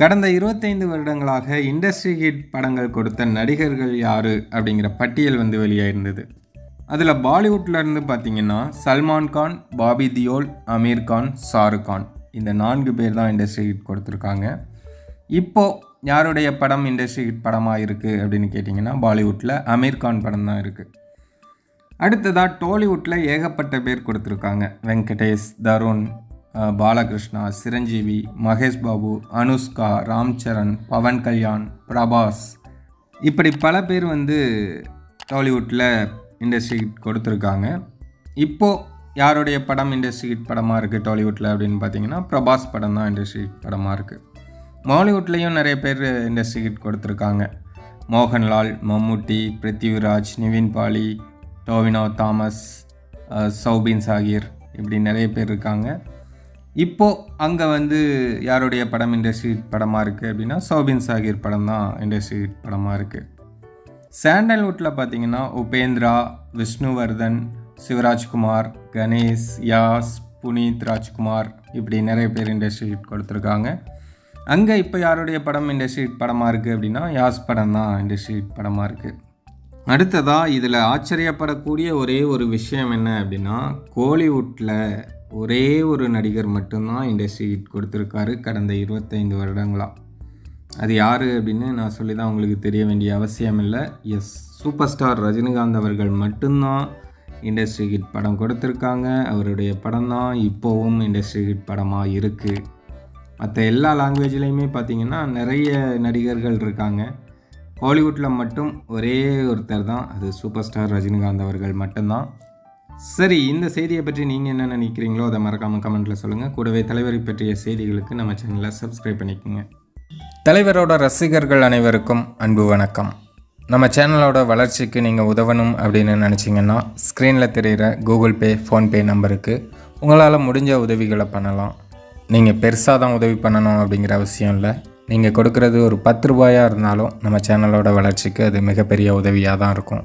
கடந்த இருபத்தைந்து வருடங்களாக இண்டஸ்ட்ரி ஹிட் படங்கள் கொடுத்த நடிகர்கள் யார் அப்படிங்கிற பட்டியல் வந்து வெளியாயிருந்தது அதில் பாலிவுட்ல இருந்து பார்த்தீங்கன்னா சல்மான் கான் பாபி தியோல் அமீர் கான் ஷாருக் கான் இந்த நான்கு பேர் தான் இண்டஸ்ட்ரி ஹிட் கொடுத்துருக்காங்க. இப்போது யாருடைய படம் இண்டஸ்ட்ரி ஹிட் படமாக இருக்குது அப்படின்னு கேட்டிங்கன்னா பாலிவுட்டில் அமீர் கான் படம் தான் இருக்குது அடுத்ததாக டோலிவுட்டில் ஏகப்பட்ட பேர் கொடுத்துருக்காங்க. வெங்கடேஷ் தருண் பாலகிருஷ்ணா சிரஞ்சீவி மகேஷ் பாபு அனுஷ்கா ராம் சரண் பவன் கல்யாண் பிரபாஸ். இப்படி பல பேர் வந்து டாலிவுட்டில் இண்டஸ்ட்ரி ஹிட் கொடுத்துருக்காங்க. இப்போது யாருடைய படம் இண்டஸ்ட்ரி ஹிட் படமாக இருக்குது டாலிவுட்டில் அப்படின்னு பார்த்தீங்கன்னா பிரபாஸ் படம் தான் இண்டஸ்ட்ரி ஹிட் படமாக இருக்குது மாலிவுட்லேயும் நிறைய பேர் இண்டஸ்ட்ரி ஹிட் கொடுத்துருக்காங்க. மோகன்லால் மம்முட்டி பிருத்திவிராஜ் நிவின் பாலி டோவினோ தாமஸ் சௌபின் சாகிர் இப்படி நிறைய பேர் இருக்காங்க. இப்போது அங்கே வந்து யாருடைய படம் இண்டஸ்ட்ரி படமாக இருக்குது அப்படின்னா சோபின் சாகிர் படம் தான் இண்டஸ்ட்ரி படமாக இருக்குது சாண்டல்வுட்டில் பார்த்தீங்கன்னா உபேந்திரா விஷ்ணுவர்தன் சிவராஜ்குமார் கணேஷ் யாஸ் புனீத் ராஜ்குமார் இப்படி நிறைய பேர் இண்டஸ்ட்ரி ஹிட் கொடுத்துருக்காங்க. அங்கே இப்போ யாருடைய படம் இண்டஸ்ட்ரி ஹிட் படமாக இருக்குது அப்படின்னா யாஸ் படம் தான் இண்டஸ்ட்ரி ஹிட் படமாக இருக்குது அடுத்ததாக இதில் ஆச்சரியப்படக்கூடிய ஒரே ஒரு விஷயம் என்ன அப்படின்னா கோலிவுட்டில் ஒரே ஒரு நடிகர் மட்டும்தான் இண்டஸ்ட்ரி ஹிட் கொடுத்துருக்காரு கடந்த இருபத்தைந்து வருடங்களாக அது யார் அப்படின்னு நான் சொல்லி தான் உங்களுக்கு தெரிய வேண்டிய அவசியம் இல்லை எஸ் சூப்பர் ஸ்டார் ரஜினிகாந்த் அவர்கள் மட்டும்தான் இண்டஸ்ட்ரி ஹிட் படம் கொடுத்துருக்காங்க. அவருடைய படம் தான் இப்போவும் இண்டஸ்ட்ரி ஹிட் படமாக இருக்குது மற்ற எல்லா லாங்குவேஜ்லேயுமே பார்த்தீங்கன்னா நிறைய நடிகர்கள் இருக்காங்க. ஹாலிவுட்டில் மட்டும் ஒரே ஒருத்தர் தான் அது சூப்பர் ஸ்டார் ரஜினிகாந்த் அவர்கள் மட்டும்தான். சரி இந்த செய்தியை பற்றி நீங்கள் என்ன நினைக்கிறீங்களோ அதை மறக்காமல் கமெண்ட்டில் சொல்லுங்கள் கூடவே தலைவரை பற்றிய செய்திகளுக்கு நம்ம சேனலை சப்ஸ்கிரைப் பண்ணிக்கோங்க. தலைவரோட ரசிகர்கள் அனைவருக்கும் அன்பு வணக்கம். நம்ம சேனலோட வளர்ச்சிக்கு நீங்கள் உதவணும் அப்படின்னு நினச்சிங்கன்னா ஸ்க்ரீனில் தெரிகிற கூகுள் பே ஃபோன்பே நம்பருக்கு உங்களால் முடிஞ்ச உதவிகளை பண்ணலாம். நீங்கள் பெருசாக தான் உதவி பண்ணணும் அப்படிங்கிற அவசியம் இல்லை. நீங்கள் கொடுக்குறது ஒரு பத்து ரூபாயாக இருந்தாலும் நம்ம சேனலோட வளர்ச்சிக்கு அது மிகப்பெரிய உதவியாக தான் இருக்கும்.